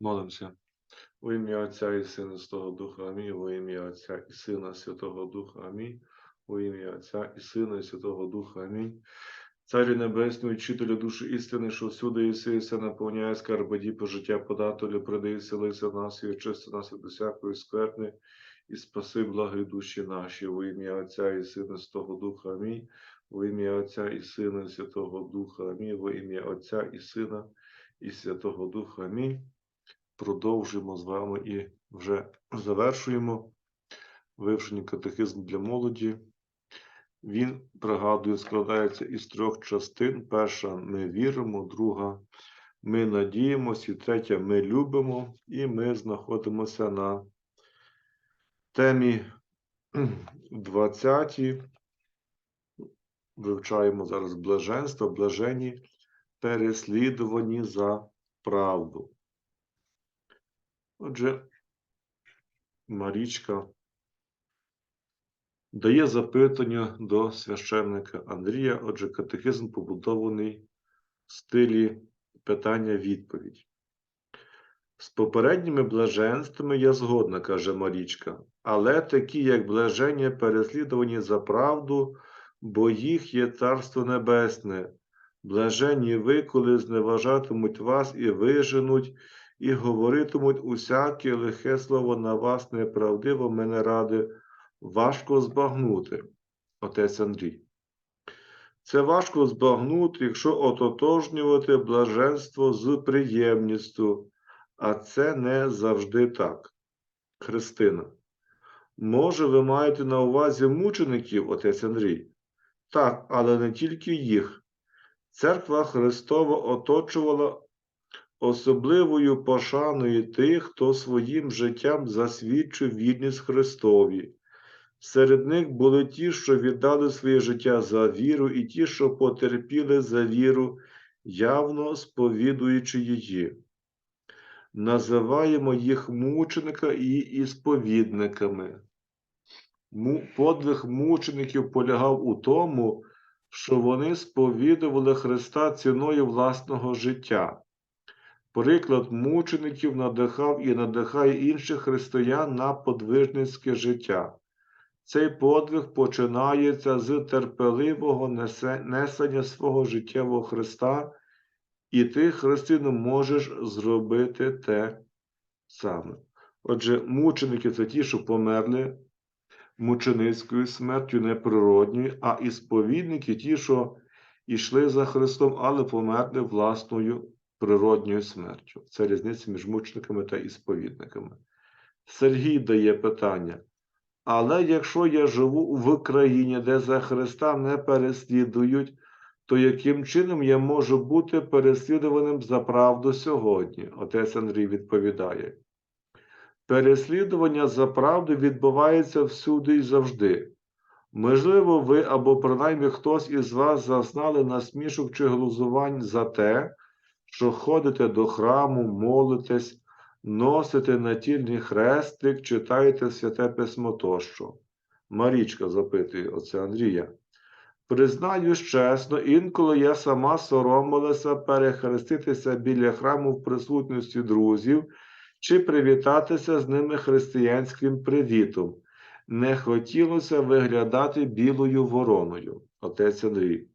Молимося. У ім'я Отця і Сина Святого Духа Амінь. Во ім'я Отця і Сина Святого Духа Амінь. У ім'я Отця і Сина і Святого Духа Амінь. Царю Небесний, учителю душі істини, що всюди єси, і все наповняє скарбоді по життя подателю, придай селися нас і очисти нас від усякої скверни, і спаси благи душі наші. У ім'я Отця і Сина Святого Духа Амінь. У ім'я Отця і Сина Святого Духа Амінь. Во ім'я Отця і Сина і Святого Духа Амінь продовжуємо з вами і вже завершуємо вивчення катехизм для молоді. Він, пригадую, складається із трьох частин. Перша ми віримо, друга ми надіємося, і третя ми любимо, і ми знаходимося на темі 20. Вивчаємо зараз блаженство, блажені, переслідувані за правду. Отже, Марічка дає запитання до священника Андрія. Отже, катехизм побудований в стилі питання-відповідь. З попередніми блаженствами я згодна, каже Марічка, але такі, як блаження, переслідувані за правду, бо їх є Царство Небесне. Блаженні ви, коли зневажатимуть вас і виженуть, і говоритимуть усяке лихе слово на вас неправдиво мене ради, важко збагнути, отець Андрій. Це важко збагнути, якщо ототожнювати блаженство з приємністю, а це не завжди так. Христина. Може, ви маєте на увазі мучеників, отець Андрій? Так, але не тільки їх. Церква Христова оточувала особливою пошаною тих, хто своїм життям засвідчив вірність Христові. Серед них були ті, що віддали своє життя за віру, і ті, що потерпіли за віру, явно сповідуючи її. Називаємо їх мученика і ісповідниками. Подвиг мучеників полягав у тому, що вони сповідували Христа ціною власного життя. Приклад мучеників надихав і надихає інших християн на подвижницьке життя. Цей подвиг починається з терпеливого несення свого життєвого Христа, і ти, христину, можеш зробити те саме. Отже, мученики це ті, що померли мученицькою смертю неприродньою, а ісповідники ті, що йшли за Христом, але померли власною природньою смертю. Це різниця між мучениками та ісповідниками. Сергій дає питання. Але якщо я живу в країні, де за Христа не переслідують, то яким чином я можу бути переслідуваним за правду сьогодні? Отець Андрій відповідає. Переслідування за правду відбувається всюди і завжди. Можливо, ви або принаймні хтось із вас зазнали насмішок чи глузувань за те, що ходите до храму, молитесь, носите натільний хрестик, читаєте святе письмо тощо. Марічка запитує отця Андрія. Признаюсь чесно, інколи я сама соромилася перехреститися біля храму в присутності друзів чи привітатися з ними християнським привітом. Не хотілося виглядати білою вороною, отець Андрій.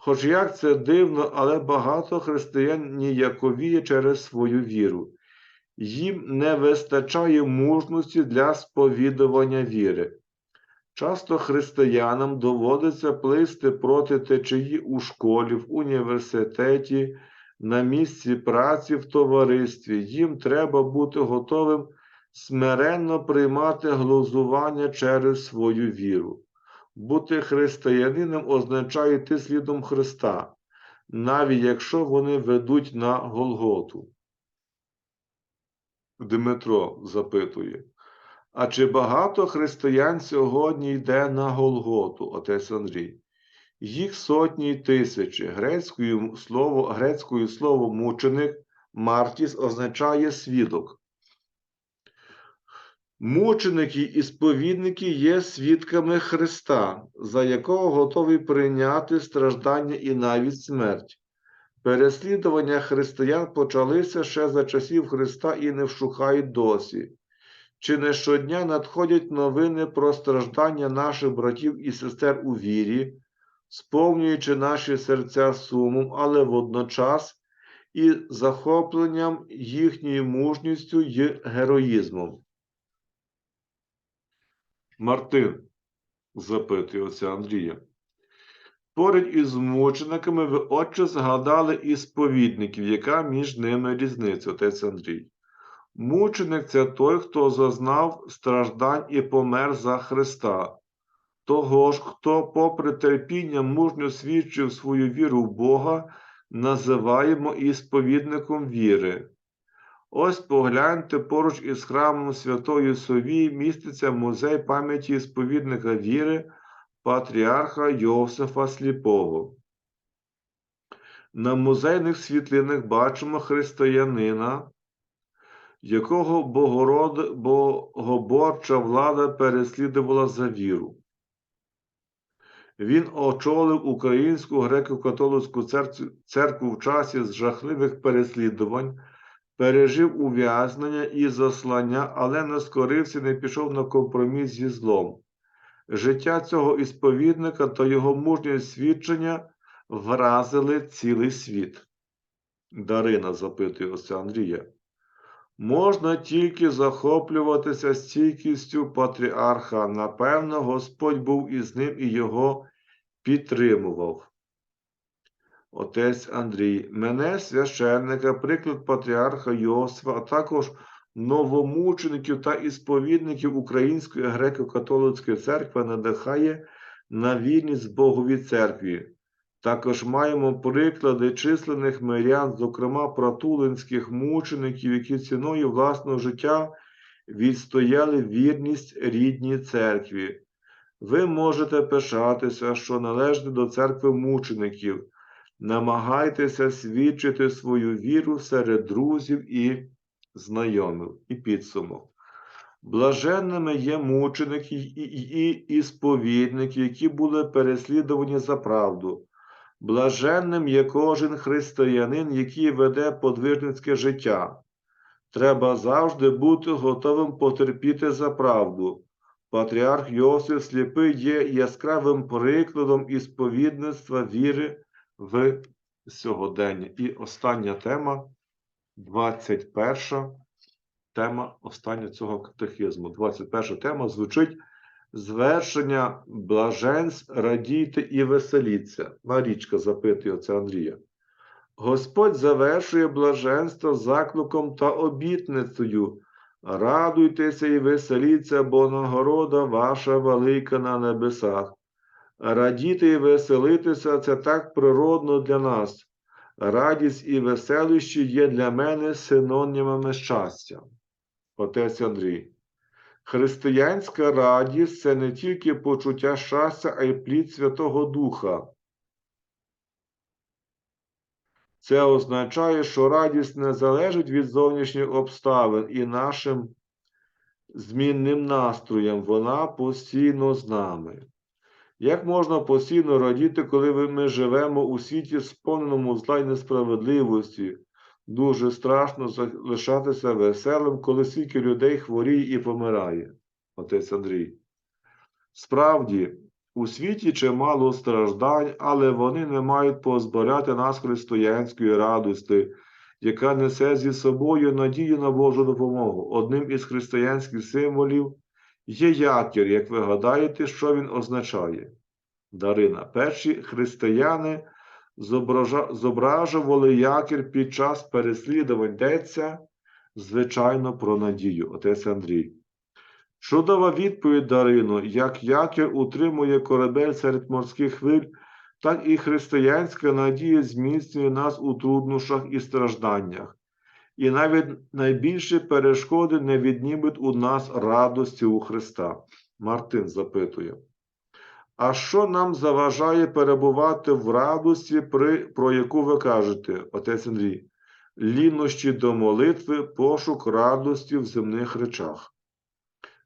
Хоч як це дивно, але багато християн ніяковіє через свою віру. Їм не вистачає мужності для сповідування віри. Часто християнам доводиться плисти проти течії у школі, в університеті, на місці праці в товаристві. Їм треба бути готовим смиренно приймати глузування через свою віру. Бути християнином означає йти слідом Христа, навіть якщо вони ведуть на Голготу. Дмитро запитує, а чи багато християн сьогодні йде на Голготу, отець Андрій? Їх сотні й тисячі. Грецькою слово, слово мученик Мартіс означає свідок. Мученики і сповідники є свідками Христа, за якого готові прийняти страждання і навіть смерть. Переслідування християн почалися ще за часів Христа і не вщухають досі. Чи не щодня надходять новини про страждання наших братів і сестер у вірі, сповнюючи наші серця сумом, але водночас і захопленням їхньою мужністю й героїзмом? Мартин, запитує отця Андрія. Поряд із мучениками ви отче згадали і сповідників, яка між ними різниця, отець Андрій. Мученик це той, хто зазнав страждань і помер за Христа. Того ж, хто, попри терпіння, мужньо свідчив свою віру в Бога, називаємо і сповідником віри. Ось погляньте, поруч із храмом Святої Совії міститься музей пам'яті сповідника віри патріарха Йосифа Сліпого. На музейних світлинах бачимо християнина, якого Богород... богоборча влада переслідувала за віру. Він очолив Українську греко-католицьку церкву, в часі жахливих переслідувань, пережив ув'язнення і заслання, але не скорився, не пішов на компроміс зі злом. Життя цього ісповідника та його мужнє свідчення вразили цілий світ. Дарина запитує отця Андрія. Можна тільки захоплюватися стійкістю патріарха. Напевно, Господь був із ним і його підтримував. Отець Андрій, мене, священника, приклад патріарха Йосифа, а також новомучеників та ісповідників Української греко-католицької церкви надихає на вірність Богові церкві. Також маємо приклади численних мирян, зокрема протулинських мучеників, які ціною власного життя відстояли вірність рідній церкві. Ви можете пишатися, що належите до церкви мучеників, намагайтеся свідчити свою віру серед друзів і знайомих. І підсумок. Блаженними є мученики і, і, і сповідники, які були переслідувані за правду. Блаженним є кожен християнин, який веде подвижницьке життя. Треба завжди бути готовим потерпіти за правду. Патріарх Йосиф Сліпий є яскравим прикладом ісповідництва віри в сьогодення. І остання тема, 21 тема остання цього катехизму. 21 тема звучить звершення блаженств, радійте і веселіться. Марічка запитує отця Андрія. Господь завершує блаженство закликом та обітницею. Радуйтеся і веселіться, бо нагорода ваша велика на небесах. Радіти і веселитися це так природно для нас. Радість і веселощі є для мене синонімами щастя. Отець Андрій. Християнська радість це не тільки почуття щастя, а й плід Святого Духа. Це означає, що радість не залежить від зовнішніх обставин і нашим змінним настроєм, вона постійно з нами. Як можна постійно радіти, коли ми живемо у світі, сповненому зла й несправедливості? Дуже страшно залишатися веселим, коли стільки людей хворіє і помирає, отець Андрій. Справді, у світі чимало страждань, але вони не мають позбавляти нас християнської радості, яка несе зі собою надію на Божу допомогу. Одним із християнських символів є якір, як ви гадаєте, що він означає. Дарина. Перші християни зображували якір під час переслідувань йдеться, звичайно, про надію. Отець Андрій. Чудова відповідь Дарино, як якір утримує корабель серед морських хвиль, так і християнська надія зміцнює нас у труднощах і стражданнях. І навіть найбільші перешкоди не віднімуть у нас радості у Христа. Мартин запитує. А що нам заважає перебувати в радості, при, про яку ви кажете, отець Андрій? Лінощі до молитви, пошук радості в земних речах.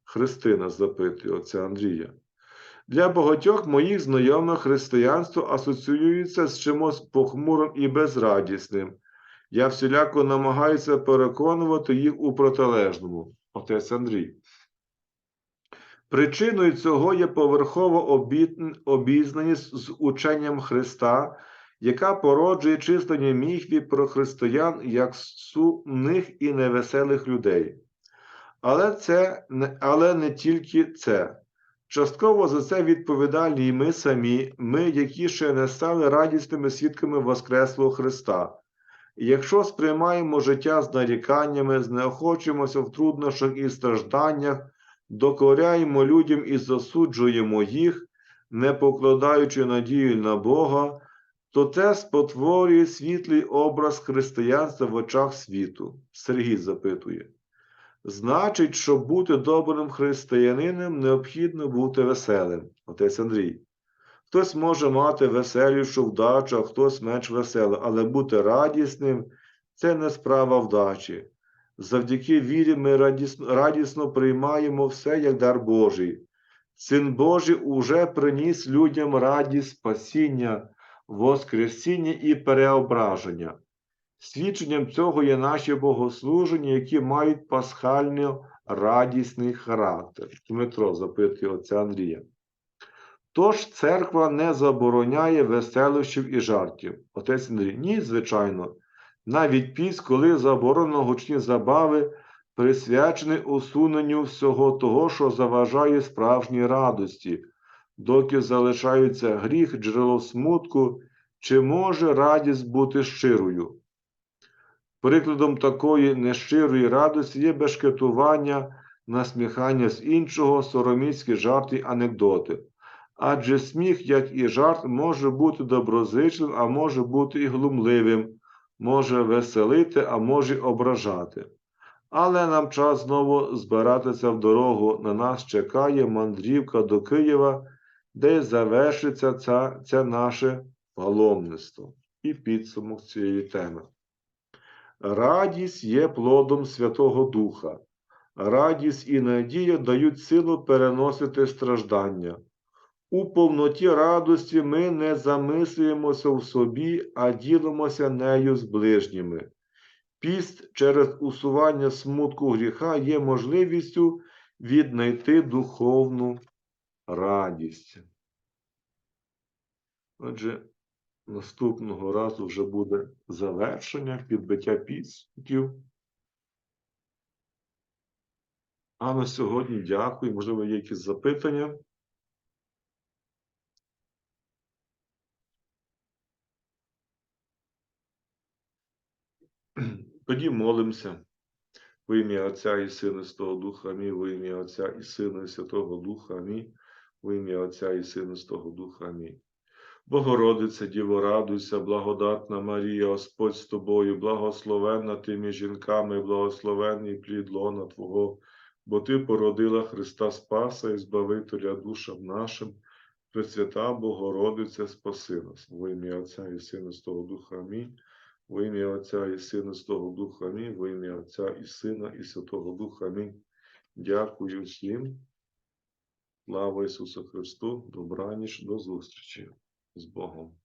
Христина запитує отця Андрія. Для багатьох моїх знайомих християнство асоціюється з чимось похмурим і безрадісним. Я всіляко намагаюся переконувати їх у протилежному. Отець Андрій. Причиною цього є поверхова обізнаність з ученням Христа, яка породжує числення міфів про християн як сумних і невеселих людей. Але, це, але не тільки це. Частково за це відповідальні і ми самі, ми, які ще не стали радісними свідками Воскреслого Христа. Якщо сприймаємо життя з наріканнями, знеохочуємося в труднощах і стражданнях, докоряємо людям і засуджуємо їх, не покладаючи надію на Бога, то це спотворює світлий образ християнства в очах світу. Сергій запитує. Значить, щоб бути добрим християнином, необхідно бути веселим. Отець Андрій. Хтось може мати веселішу вдачу, а хтось менш веселий, але бути радісним це не справа вдачі. Завдяки вірі ми радісно, радісно приймаємо все як дар Божий. Син Божий уже приніс людям радість спасіння, воскресіння і переображення. Свідченням цього є наші богослуження, які мають пасхально радісний характер. Дмитро запитує отця Андрія. Тож церква не забороняє веселощів і жартів. Отець Андрій, ні, звичайно. Навіть піс, коли заборонено гучні забави, присвячений усуненню всього того, що заважає справжній радості, доки залишається гріх, джерело смутку, чи може радість бути щирою. Прикладом такої нещирої радості є бешкетування, насміхання з іншого, сороміцькі жарти анекдоти. Адже сміх, як і жарт, може бути доброзичливим, а може бути і глумливим, може веселити, а може ображати. Але нам час знову збиратися в дорогу. На нас чекає мандрівка до Києва, де завершиться це, це наше паломництво і підсумок цієї теми. Радість є плодом Святого Духа. Радість і надія дають силу переносити страждання. У повноті радості ми не замислюємося в собі, а ділимося нею з ближніми. Піст через усування смутку гріха є можливістю віднайти духовну радість. Отже, наступного разу вже буде завершення, підбиття підсумків. А на сьогодні дякую. Можливо, є якісь запитання. Тоді молимося. В ім'я Отця і Сина Святого Духа Амінь. В ім'я Отця і Сина і Святого Духа Амінь. В ім'я Отця і Сина Святого Духа Амінь. Богородице, Діво, радуйся, благодатна Марія, Господь з тобою, благословенна ти між жінками, благословенний плід лона Твого, бо Ти породила Христа Спаса і Збавителя душам нашим. Пресвята Богородице, спаси нас. Во ім'я Отця і Сина Святого Духа Амінь. Во ім'я Отця і Сина Святого Духа Амінь. Во ім'я Отця і Сина і Святого Духа Амінь. Дякую всім. Слава Ісусу Христу, добраніч, до зустрічі з Богом.